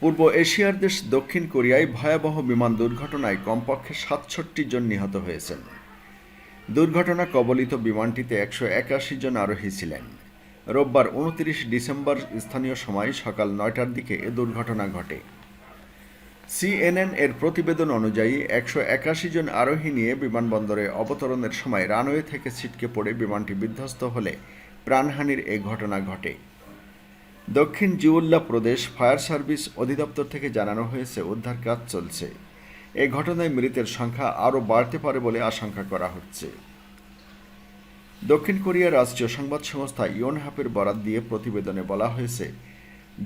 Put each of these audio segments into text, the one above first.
পূর্ব এশিয়ার দেশ দক্ষিণ কোরিয়ায় ভয়াবহ বিমান দুর্ঘটনায় কমপক্ষে সাতষট্টি জন নিহত হয়েছেন। দুর্ঘটনা কবলিত বিমানটিতে একশো একাশি জন আরোহী ছিলেন। রোববার উনত্রিশ ডিসেম্বর স্থানীয় সময় সকাল নয়টার দিকে এ দুর্ঘটনা ঘটে। সিএনএন এর প্রতিবেদন অনুযায়ী একশো একাশি জন আরোহী নিয়ে বিমানবন্দরে অবতরণের সময় রানওয়ে থেকে ছিটকে পড়ে বিমানটি বিধ্বস্ত হলে প্রাণহানির এ ঘটনা ঘটে। দক্ষিণ জিউল্লা প্রদেশ ফায়ার সার্ভিস অধিদপ্তর থেকে জানানো হয়েছে, উদ্ধার কাজ চলছে। এ ঘটনায় মৃতের সংখ্যা আরও বাড়তে পারে বলে আশঙ্কা করা হচ্ছে। দক্ষিণ কোরিয়ার রাষ্ট্রীয় সংবাদ সংস্থা ইয়নহাপের বরাত দিয়ে প্রতিবেদনে বলা হয়েছে,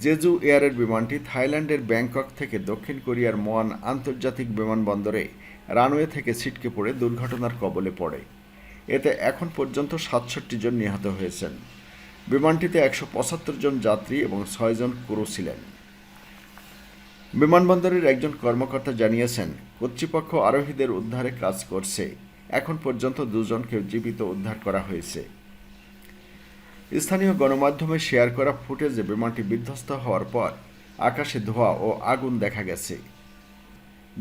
জেজু এয়ারের বিমানটি থাইল্যান্ডের ব্যাংকক থেকে দক্ষিণ কোরিয়ার মোয়ান আন্তর্জাতিক বিমানবন্দরে রানওয়ে থেকে ছিটকে পড়ে দুর্ঘটনার কবলে পড়ে। এতে এখন পর্যন্ত সাতষট্টি জন নিহত হয়েছেন। বিমানটিতে একশো পঁচাত্তর জন যাত্রী এবং ছয়জন ক্রু ছিলেন। বিমানবন্দরের একজন কর্মকর্তা জানিয়েছেন, কর্তৃপক্ষ আরোহীদের উদ্ধারে কাজ করছে। এখন পর্যন্ত দুজনকে জীবিত উদ্ধার করা হয়েছে। স্থানীয় গণমাধ্যমে শেয়ার করা ফুটেজে বিমানটি বিধ্বস্ত হওয়ার পর আকাশে ধোঁয়া ও আগুন দেখা গেছে।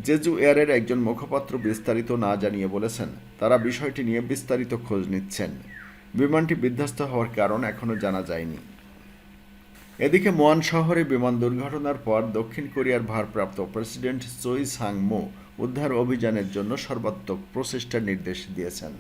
জেজু এয়ারের একজন মুখপাত্র বিস্তারিত না জানিয়ে বলেছেন, তারা বিষয়টি নিয়ে বিস্তারিত খোঁজ নিচ্ছেন। বিমানটি বিধ্বস্ত হওয়ার কারণ এখনও জানা যায়নি। এদিকে মোয়ান শহরে বিমান দুর্ঘটনার পর দক্ষিণ কোরিয়ার ভারপ্রাপ্ত প্রেসিডেন্ট চই সাং মো উদ্ধার অভিযানের জন্য সর্বাত্মক প্রচেষ্টার নির্দেশ দিয়েছেন।